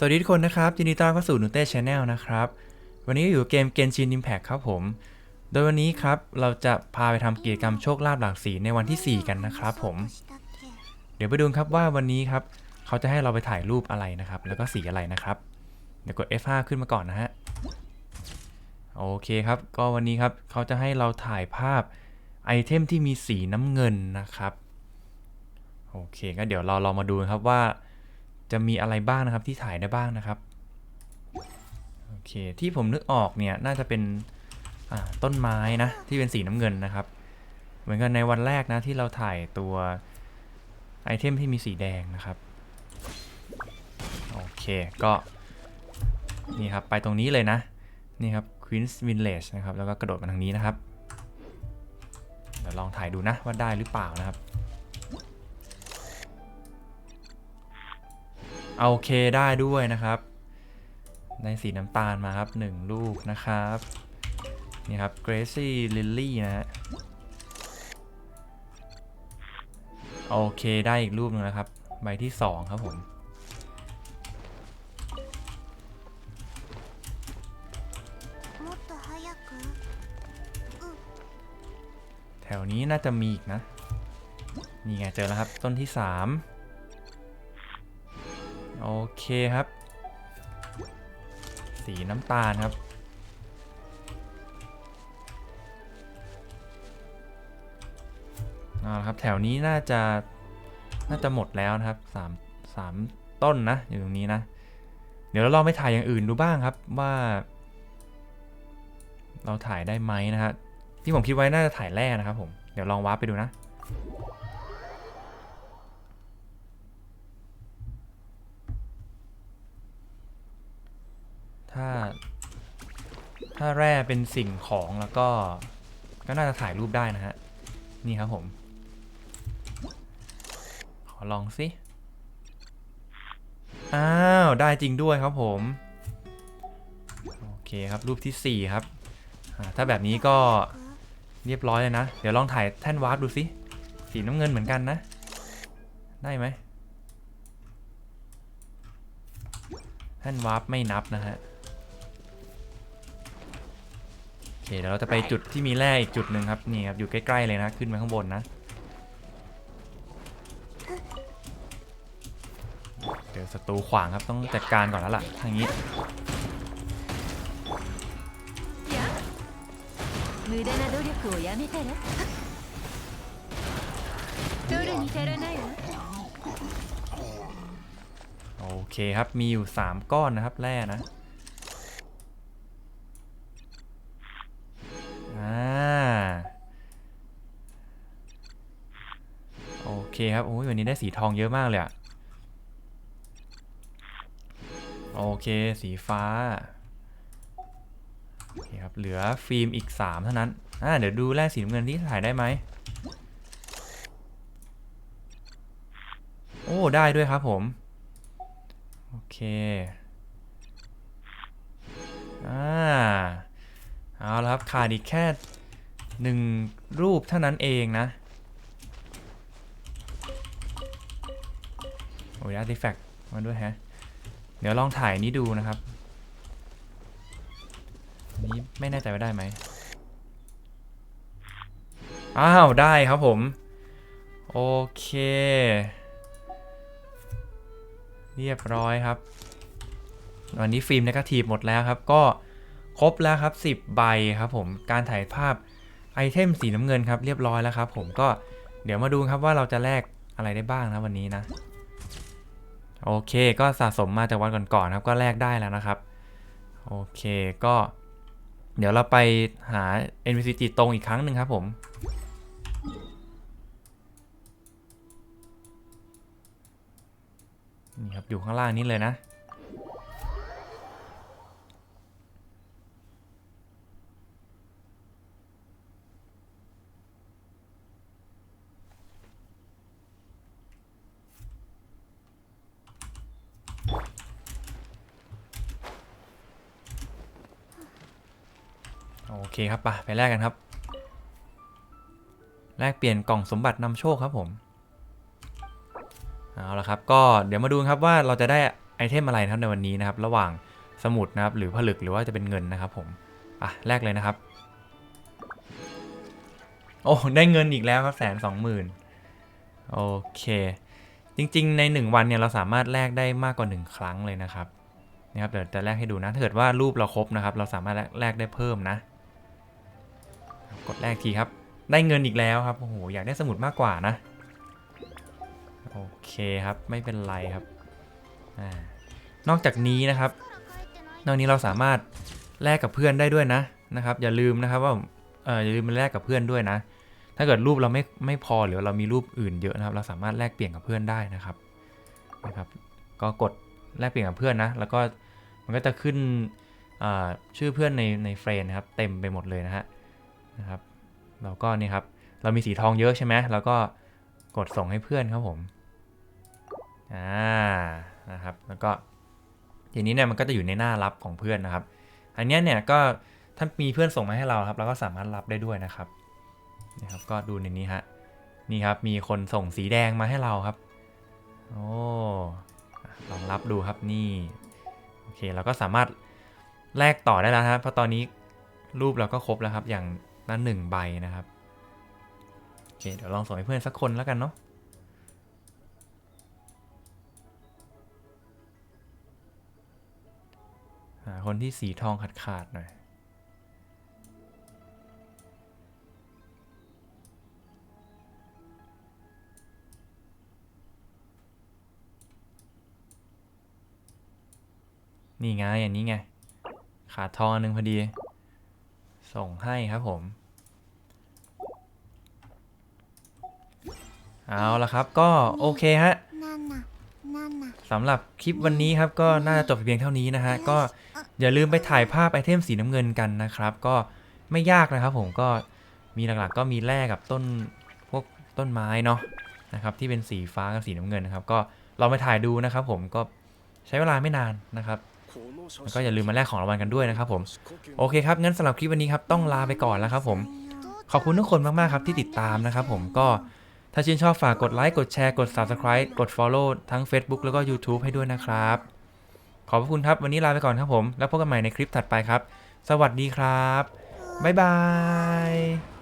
สวัสดีทุกคนนะครับยินดีต้อนรับเข้าสู่นูเต้ชาแนลนะครับ วันนี้อยู่เกม Genshin Impact ครับผม โดยวันนี้ครับเราจะพาไปทำกิจกรรมโชคลาภหลากสีในวันที่ 4 กันนะครับผม เดี๋ยวไปดูครับว่าวันนี้ครับเขาจะให้เราไปถ่ายรูปอะไรนะครับ แล้วก็สีอะไรนะครับ เดี๋ยวกด F5 ขึ้นมาก่อนนะฮะ โอเคครับ ก็วันนี้ครับเขาจะให้เราถ่ายภาพไอเทมที่มีสีน้ำเงินนะครับ โอเคก็เดี๋ยวเราลองมาดูนะครับว่า จะมีอะไรบ้างนะครับที่ถ่ายได้บ้างนะครับโอเคที่ผมนึกออกเนี่ยน่าจะเป็นต้นไม้นะที่เป็นสีน้ำเงินนะครับ เหมือนกันในวันแรกนะที่เราถ่ายตัวไอเทมที่มีสีแดงนะครับโอเคก็นี่ครับไปตรงนี้เลยนะนี่ครับ Queen's Village นะครับแล้วก็กระโดดมาทางนี้นะครับเดี๋ยวลองถ่ายดูนะว่าได้หรือเปล่านะครับ เอาเคได้ด้วยนะครับในสีน้ำตาลมาครับ 1 ลูกนะครับ นี่ครับเกรซี่ลิลลี่นะฮะโอเคได้อีกรูปนึงนะครับ ใบที่ 2 ครับผม แถวนี้น่าจะมีอีกนะ นี่ไงเจอแล้วครับ ต้นที่ 3 โอเคครับ สีน้ำตาลครับ เอาละครับ แถวนี้น่าจะ น่าจะหมดแล้วนะครับสามสามต้นนะ อยู่ตรงนี้นะ เดี๋ยวเราลองไปถ่ายอย่างอื่นดูบ้างครับว่า เราถ่ายได้ไหมนะฮะที่ผมคิดไว้น่าจะถ่ายแร่นะครับผม เดี๋ยวลองวาร์ปไปดูนะ ถ้า ถ้าแร่เป็นสิ่งของแล้วก็ ก็น่าจะถ่ายรูปได้นะฮะ นี่ครับผม ขอลองสิ อ้าว ได้จริงด้วยครับผม โอเคครับ รูปที่ 4 ครับ ถ้าแบบนี้ก็เรียบร้อยเลยนะ เดี๋ยวลองถ่ายแท่นวาร์ปดูสิ สีน้ำเงินเหมือนกันนะ ได้ไหมแท่นวาร์ปไม่นับนะฮะ เคเดี๋ยวเราจะไปจุดที่มีแร่อีกจุดหนึ่งครับนี่ครับอยู่ใกล้ๆเลยนะขึ้นมาข้างบนนะเดี๋ยวศัตรูขวางครับต้องจัดการก่อนแล้วล่ะทางนี้ 無駄な努力をやめたら取るに足らないわ โอเคครับมีอยู่ 3 ก้อนนะครับแร่นะ โอเคครับโอ้ยวันนี้ได้สีทองเยอะมากเลยอะโอเค สีฟ้าโอเคครับเหลือฟิล์มอีก 3 เท่านั้นอ่าเดี๋ยวดูแร่สีน้ำเงินที่ถ่ายได้ไหมโอ้ได้ด้วยครับผม โอเคอ่าเอาละครับขาดอีกแค่หนึ่งรูปเท่านั้นเองนะ โอ้ยอาร์ติแฟกต์มาด้วยฮะ เดี๋ยวลองถ่ายนี้ดูนะครับ อันนี้ไม่แน่ใจว่าได้ไหม อ้าว ได้ครับผม โอเค เรียบร้อยครับ วันนี้ฟิล์มนกาทีฟหมดแล้วครับ ก็ครบแล้วครับ 10 ใบครับผม การถ่ายภาพไอเทมสีน้ำเงินครับ เรียบร้อยแล้วครับผมก็เดี๋ยวมาดูครับว่าเราจะแลกอะไรได้บ้างนะวันนี้นะ โอเคก็สะสมมาจากวันก่อนๆครับก็แลกได้แล้วนะครับ โอเคก็ เดี๋ยวเราไปหา NPC ตรงอีกครั้งหนึ่งครับผมนี่ครับอยู่ข้างล่างนี้เลยนะ เคครับไปไปแลกกันครับ แลกเปลี่ยนกล่องสมบัตินำโชคครับผมเอาละครับก็เดี๋ยวมาดูครับว่าเราจะได้ไอเทมอะไรนะครับในวันนี้นะครับ ระหว่างสมุดนะครับ หรือผลึกหรือว่าจะเป็นเงินนะครับผมอะแลกเลยนะครับ โอ้ได้เงินอีกแล้วครับแสนสองหมื่นโอเค จริงๆ ใน 1 วันเนี่ยเราสามารถแลกได้มากกว่า 1 ครั้งเลยนะครับนะครับเดี๋ยวจะแลกให้ดูนะถ้าเกิดว่ารูปเราครบนะครับ เราสามารถแลกได้เพิ่มนะ กดแลกทีครับ ได้เงินอีกแล้วครับ โอ้โห อยากได้สมุดมากกว่านะ โอเคครับ ไม่เป็นไรครับอนอกจากนี้นะครับ นอกนี้เราสามารถแลกกับเพื่อนได้ด้วยนะนะครับ อย่าลืมนะครับว่าเอออย่าลืมมาแลกกับเพื่อนด้วยนะ ถ้าเกิดรูปเราไม่ไม่พอหรือเรามีรูปอื่นเยอะนะครับ เราสามารถแลกเปลี่ยนกับเพื่อนได้นะครับนะครับ ก็กดแลกเปลี่ยนกับเพื่อนนะ แล้วก็มันก็จะขึ้นชื่อเพื่อนในในเฟรนนะครับ เต็มไปหมดเลยนะฮะ นะครับเราก็นี่ครับเรามีสีทองเยอะใช่ไหมเราก็กดส่งให้เพื่อนครับผมอ่านะครับแล้วก็ทีนี้เนี่ยมันก็จะอยู่ในหน้ารับของเพื่อนนะครับ อันนี้เนี่ยก็ถ้ามีเพื่อนส่งมาให้เราครับเราก็สามารถรับได้ด้วยนะครับนี่ครับ ก็ดูในนี้ฮะนี่ครับมีคนส่งสีแดงมาให้เราครับโอ้ลองรับดูครับนี่โอเคเราก็สามารถแลกต่อได้แล้วนะครับเพราะตอนนี้รูปเราก็ครบแล้วครับอย่าง ละหนึ่งใบนะครับโอเคเดี๋ยวลองส่งให้เพื่อนสักคนแล้วกันเนาะหาคนที่สีทองขาดขาดๆหน่อยนี่ไงอันนี้ไง ขาดทองอันหนึ่งพอดี ส่งให้ครับผม เอาละครับก็โอเคฮะสำหรับคลิปวันนี้ครับก็น่าจะจบเพียงเท่านี้นะฮะ ก็อย่าลืมไปถ่ายภาพไอเทมสีน้ำเงินกันนะครับ ก็ไม่ยากนะครับผมก็มีหลักๆ ก็มีแร่กับต้นพวกต้นไม้เนาะนะครับที่เป็นสีฟ้ากับสีน้ำเงินนะครับ ก็ลองไปถ่ายดูนะครับ ผมก็ใช้เวลาไม่นานนะครับ แล้วก็อย่าลืมมาแลกของรางวัลกันด้วยนะครับผมโอเคครับงั้นสำหรับคลิปวันนี้ครับต้องลาไปก่อนแล้วครับผมขอบคุณทุกคนมากๆครับที่ติดตามนะครับผมก็ถ้าชื่นชอบฝากกดไลค์กดแชร์กด Subscribe กด Follow ทั้ง Facebook แล้วก็ YouTube ให้ด้วยนะครับ ขอบพระคุณครับ วันนี้ลาไปก่อนครับผม แล้วพบกันใหม่ในคลิปถัดไปครับ สวัสดีครับ บ๊ายบาย